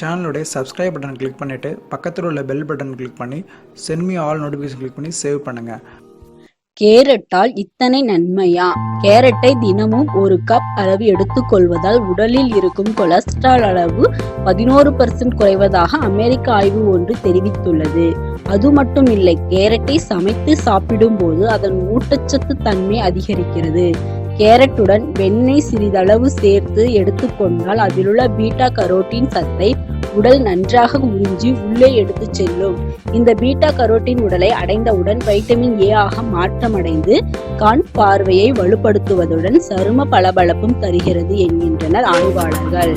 சேனலுடைய subscribe button click பண்ணிவிட்டு பக்கத்தில் உள்ள பெல் பட்டன் கிளிக் பண்ணி சென்மி ஆல் நோட்டிஃபிகேஷன் கிளிக் பண்ணி சேவ் பண்ணுங்கள் கேரட்டால் இத்தனை நன்மையா? கேரட்டை தினமும் ஒரு கப் அளவு எடுத்துக்கொள்வதால் உடலில் இருக்கும் கொலஸ்ட்ரால் அளவு பதினோரு பர்சன்ட் குறைவதாக அமெரிக்க ஆய்வு ஒன்று தெரிவித்துள்ளது. அது மட்டும் இல்லை கேரட்டை சமைத்து சாப்பிடும்போது அதன் ஊட்டச்சத்து தன்மை அதிகரிக்கிறது. கேரட்டுடன் வெண்ணெய் சிறிதளவு சேர்த்து எடுத்துக்கொண்டால் அதிலுள்ள பீட்டா கரோட்டின் சத்தை உடல் நன்றாக உறிஞ்சி உள்ளே எடுத்துச் செல்லும். இந்த பீட்டா கரோட்டின் உடலை அடைந்தவுடன் வைட்டமின் ஏ ஆக மாற்றமடைந்து கண் பார்வையை வலுப்படுத்துவதுடன் சரும பளபளப்பும் தருகிறது என்கின்றனர் ஆய்வாளர்கள்.